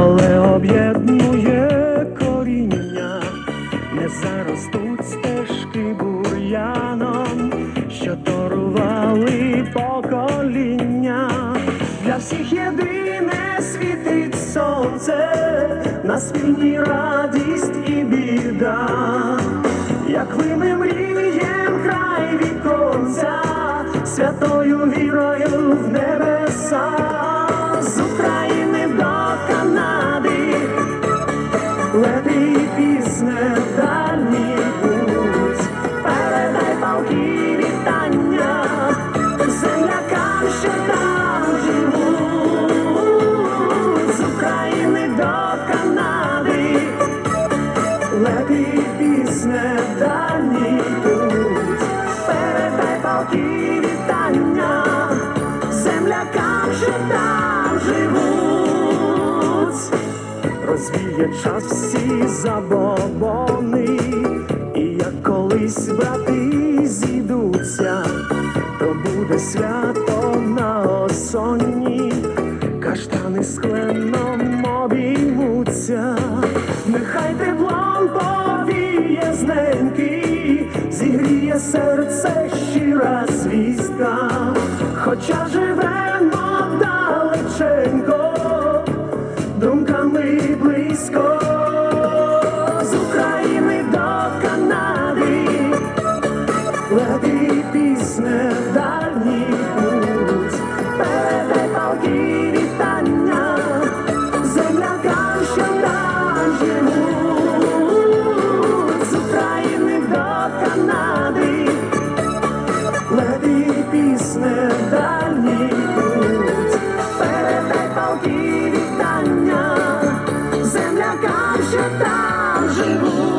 але об'єднує коріння, не заростуть стежки бур'яном, що торували покоління. Для всіх єдине світить сонце, на спільній радість і біда. Як вине мрієм край віконця, святою вірою в небеса, Пісне путь, передай палки вітання землякам, що там живуть, розвіє час всі забобони, і як колись брати зійдуться, то буде свято на осонні, каштани з кленом обіймуться, нехай теплом повіє з зігріє серце щира свістка, хоча живе vantagem.